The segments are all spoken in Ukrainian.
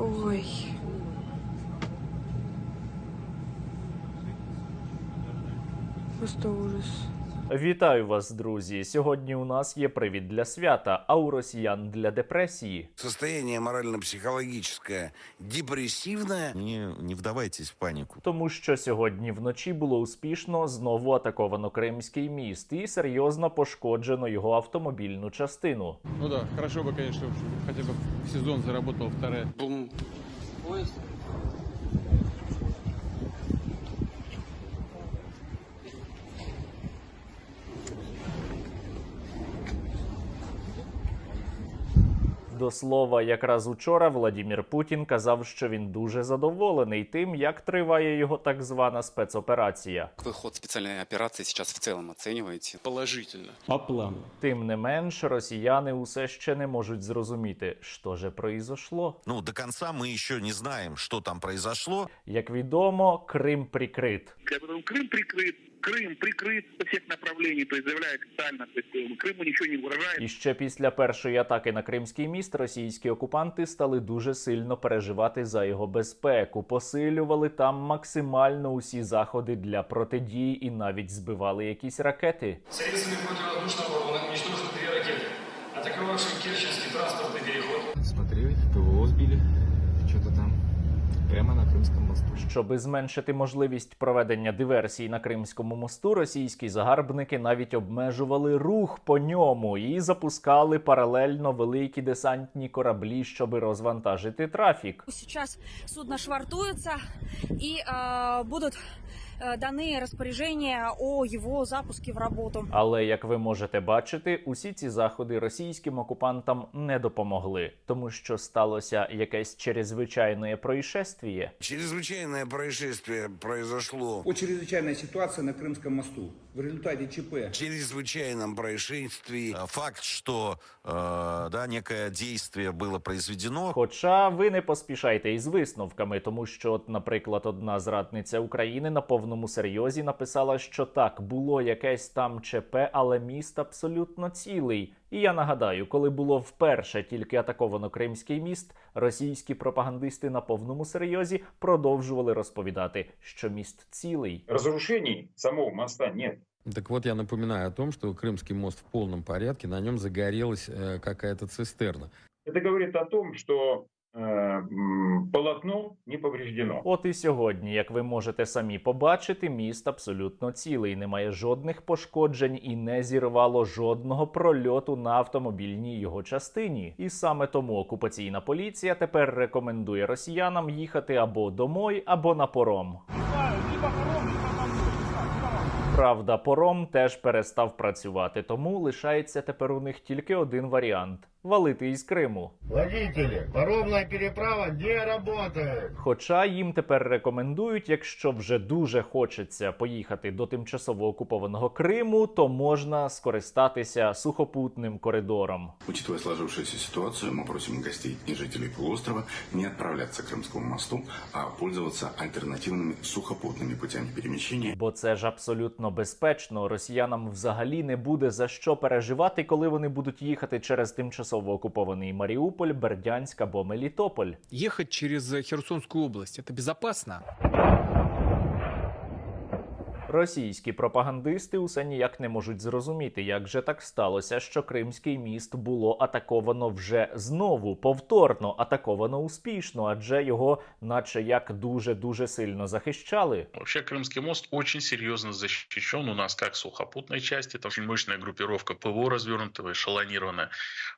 Ой. Просто ужас. Вітаю вас, друзі! Сьогодні у нас є привід для свята, а у росіян для депресії. Состояние морально-психологическое депрессивное. Не, не вдавайтесь в панику. Тому що сьогодні вночі було успішно знову атаковано Кримський міст і серйозно пошкоджено його автомобільну частину. Ну да, хорошо бы, конечно, чтобы хотя бы в сезон заработал вторая. Бум. Поезд. До слова, якраз учора Владімір Путін казав, що він дуже задоволений тим, як триває його так звана спецоперація. Какой ход специальной операции сейчас в целом оцениваете? Положительно. По плану. Тим не менш, росіяни усе ще не можуть зрозуміти, що же произошло. Ну, до конца мы еще не знаем, что там произошло. Як відомо, Крим прикрит. Как потом Крым прикрыт, Крым прикрыт со всех направлений, то есть заявляет официально, то есть э, Крыму ничего не угрожает. І ще після першої атаки на Кримський міст російські окупанти стали дуже сильно переживати за його безпеку, посилювали там максимально усі заходи для протидії і навіть збивали якісь ракети. Средствами противовоздушной обороны уничтожены две ракеты, атаковавшие Керченский транспортный переход. Смотрели, Щоби зменшити можливість проведення диверсій на Кримському мосту, російські загарбники навіть обмежували рух по ньому і запускали паралельно великі десантні кораблі, щоби розвантажити трафік. Сейчас судно швартується і е, будут э, даны распоряжения о его запуске в работу. Але як ви можете бачити, усі ці заходи російським окупантам не допомогли, тому що сталося якесь чрезвичайне происшествіє. Чрезвычайное происшествие произошло О чрезвычайной ситуации на Крымском мосту. В результате ЧП в чрезвычайном происшествии. Э, Факт, что э, да, некое действие было произведено. Хоча ви не поспішайте із висновками, тому що, от, наприклад, одна зрадниця України на повному серйозі написала, що так було якесь там ЧП, але міст абсолютно цілий. І я нагадаю, коли було вперше тільки атаковано Кримський міст, російські пропагандисти на повному серйозі продовжували розповідати, що міст цілий. Разрушений самого моста нет. Так вот, я напоминаю о том, что Крымский мост в полном порядке, на нем загорелась э, какая-то цистерна. Это говорит о том, что э, м, полотно не повреждено. От і сьогодні, як ви можете самі побачити, міст абсолютно цілий, немає жодних пошкоджень і не зірвало жодного прольоту на автомобільній його частині. І саме тому окупаційна поліція тепер рекомендує росіянам їхати або домой, або на пором. Правда, пором теж перестав працювати, тому лишається тепер у них тільки один варіант валити із Криму. Водители, паромная переправа не работает. Хоча їм тепер рекомендують, якщо вже дуже хочеться поїхати до тимчасово окупованого Криму, то можна скористатися сухопутним коридором. Учитывая сложившуюся ситуацию, мы просим гостей и жителей полуострова не отправляться к Крымскому мосту, а пользоваться альтернативными сухопутными путями перемещения. Бо це ж абсолютно безпечно. Росіянам взагалі не буде за що переживати, коли вони будуть їхати через тимчасово окупований Маріуполь, Бердянськ або Мелітополь. Ехать через Херсонскую область это безопасно. Російські пропагандисти усе ніяк не можуть зрозуміти, як же так сталося, що Кримський міст було атаковано вже знову, повторно атаковано успішно, адже його, наче як дуже дуже сильно захищали. Вообще Крымский мост очень серьезно защищен у нас как сухопутной части. Там очень мощная группировка ПВО развернутого, эшелонированная.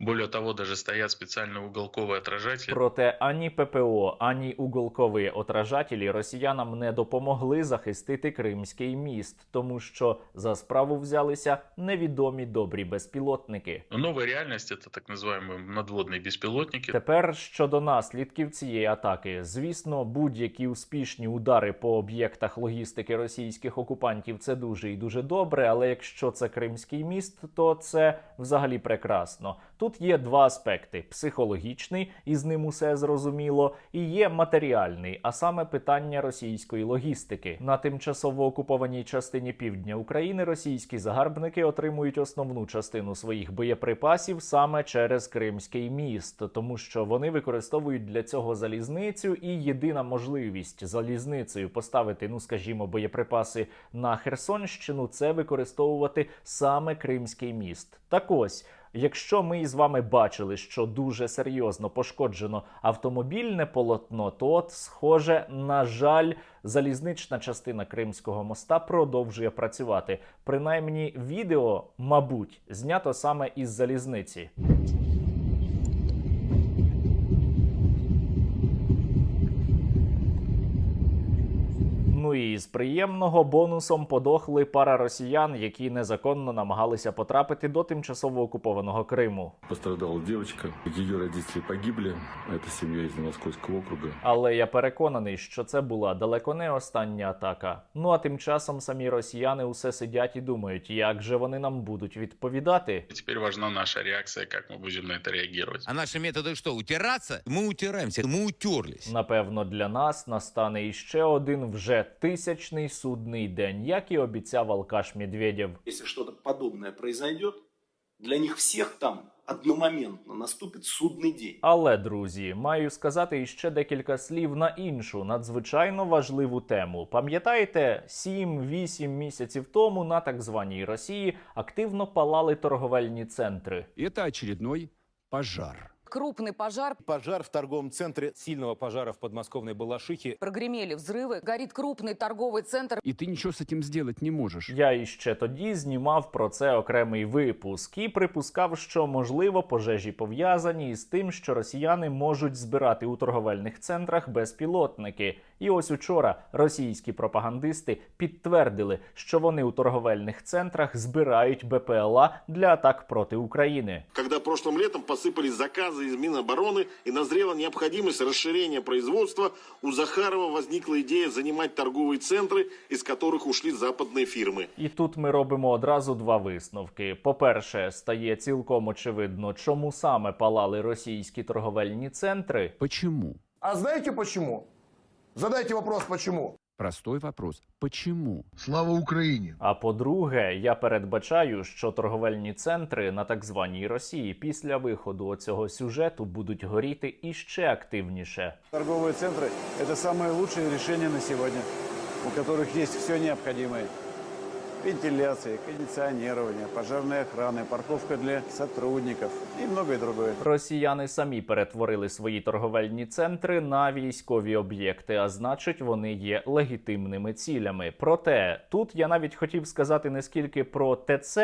Более того, даже стоят специальные уголковые отражатели. Проте ані ППО, ані уголкові отражателі росіянам не допомогли захистити Кримський міст, тому що за справу взялися невідомі добрі безпілотники. Но новая реальность это так называемые надводные беспилотники. Тепер щодо наслідків цієї атаки, звісно, будь-які успішні удари по об'єктах логістики російських окупантів це дуже і дуже добре. Але якщо це Кримський міст, то це взагалі прекрасно. Тут є два аспекти: психологічний, і з ним усе зрозуміло, і є матеріальний, а саме питання російської логістики на тимчасово окупованій окупованій частині півдня України російські загарбники отримують основну частину своїх боєприпасів саме через Кримський міст, тому що вони використовують для цього залізницю, і єдина можливість залізницею поставити, ну скажімо, боєприпаси на Херсонщину це використовувати саме Кримський міст. Так ось. Якщо ми із вами бачили, що дуже серйозно пошкоджено автомобільне полотно, то от, схоже, на жаль, залізнична частина Кримського моста продовжує працювати. Принаймні, відео, мабуть, знято саме із залізниці. і з приємного бонусом подохли пара росіян, які незаконно намагалися потрапити до тимчасово окупованого Криму. Пострадала девочка, ее родители погибли. Это семья из Московского округа. Але я переконаний, що це була далеко не остання атака. Ну а тим часом самі росіяни усе сидять і думають, як же вони нам будуть відповідати. Теперь важна наша реакция, как мы будем на это реагировать. А наши методы что, утираться? Мы утираемся, мы утерлись. Напевно, для нас настане іще один вже тисячний судний день, як і обіцяв Алкаш Медведєв. Если что-то подобное произойдет, для них всех там одномоментно наступит судный день. Але, друзі, маю сказати іще декілька слів на іншу надзвичайно важливу тему. Пам'ятаєте, 7-8 місяців тому на так званій Росії активно палали торговельні центри. Это очередной пожар. Крупный пожар. Пожар в торговом центре сильного пожара в подмосковной Балашихе. Прогремели взрывы. Горит крупный торговый центр. И ты ничего с этим сделать не можешь. Я іще тоді знімав про це окремий випуск і припускав, що можливо пожежі пов'язані із тим, що росіяни можуть збирати у торговельних центрах безпілотники. І ось учора російські пропагандисти підтвердили, що вони у торговельних центрах збирають БПЛА для атак проти України. Когда прошлым летом посыпались заказы из Минобороны и назрела необходимость расширения производства, у Захарова возникла идея занимать торговые центры, из которых ушли западные фирмы. І тут ми робимо одразу два висновки. По-перше, стає цілком очевидно, чому саме палали російські торговельні центри. Почему? А знаете почему? Задайте вопрос, почему? Простой вопрос. Почему? Слава Украине! А по-друге, я передбачаю, що торговельні центри на так званій Росії після виходу цього сюжету будуть горіти іще активніше. Торговые центры – это самое лучшее решение на сегодня, у которых есть все необходимое. Вентиляция, кондиционирование, пожарная охрана, парковка для сотрудников и многое другое. Росіяни самі перетворили свої торговельні центри на військові об'єкти, а значить, вони є легітимними цілями. Проте тут я навіть хотів сказати не скільки про ТЦ,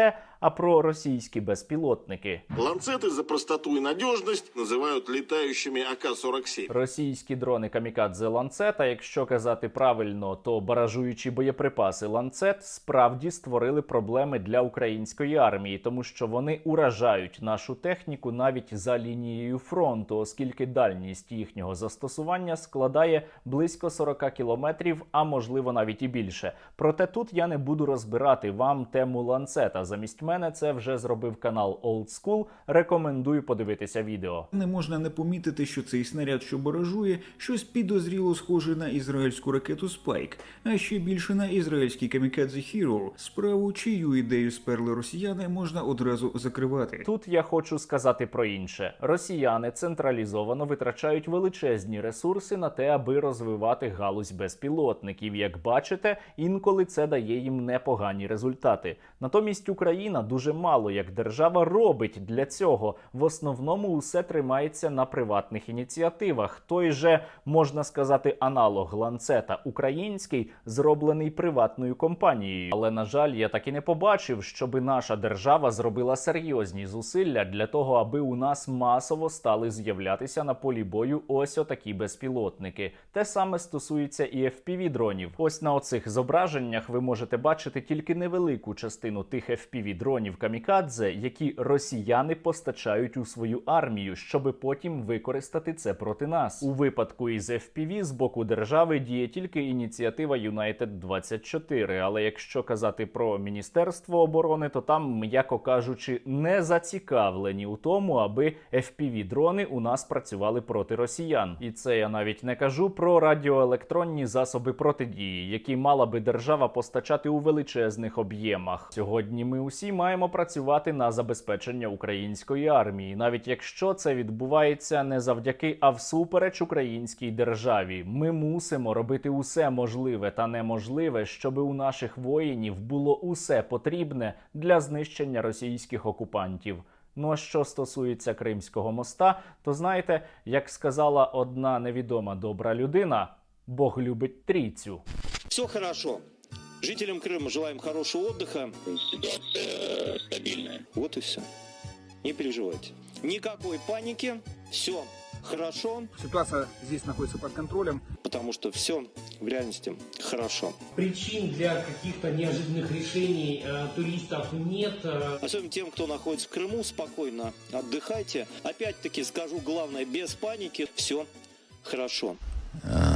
а про російські безпілотники. Ланцеты за простоту и надежность называют летающими АК-47. Російські дрони камікадзе ланцет, а якщо казати правильно, то баражуючі боєприпаси ланцет справді створили проблеми для української армії, тому що вони уражають нашу техніку навіть за лінією фронту, оскільки дальність їхнього застосування складає близько 40 кілометрів, а можливо навіть і більше. Проте тут я не буду розбирати вам тему ланцета. Замість мене це вже зробив канал Old School. Рекомендую подивитися відео. Не можна не помітити, що цей снаряд, що баражує, щось підозріло схоже на ізраїльську ракету Спайк, а ще більше на ізраїльський камікадзе Hero. Справу, чию ідею сперли росіяни, можна одразу закривати. Тут я хочу сказати про інше: росіяни централізовано витрачають величезні ресурси на те, аби розвивати галузь безпілотників. Як бачите, інколи це дає їм непогані результати. Натомість Україна дуже мало як держава робить для цього. В основному усе тримається на приватних ініціативах. Той же можна сказати аналог ланцета український зроблений приватною компанією. Але на жаль, я так і не побачив, щоби наша держава зробила серйозні зусилля для того, аби у нас масово стали з'являтися на полі бою ось отакі безпілотники. Те саме стосується і fpv дронів. Ось на оцих зображеннях ви можете бачити тільки невелику частину тих fpv дронів дронів камікадзе, які росіяни постачають у свою армію, щоби потім використати це проти нас. У випадку із FPV з боку держави діє тільки ініціатива United 24 Але якщо казати про міністерство оборони, то там, м'яко кажучи, не зацікавлені у тому, аби fpv дрони у нас працювали проти росіян. І це я навіть не кажу про радіоелектронні засоби протидії, які мала би держава постачати у величезних об'ємах. Сьогодні ми усі маємо працювати на забезпечення української армії, навіть якщо це відбувається не завдяки, а всупереч українській державі. Ми мусимо робити усе можливе та неможливе, щоб у наших воїнів було усе потрібне для знищення російських окупантів. Ну а що стосується Кримського моста, то знаєте, як сказала одна невідома добра людина, Бог любить трійцю. Все хорошо. Жителям Крыма желаем хорошего отдыха. Ситуация стабильная. Вот и все. Не переживайте. Никакой паники. Все хорошо. Ситуация здесь находится под контролем. Потому что все в реальности хорошо. Причин для каких-то неожиданных решений э, туристов нет. э. Особенно тем, кто находится в Крыму, спокойно отдыхайте. Опять-таки скажу главное, без паники. Все хорошо. А,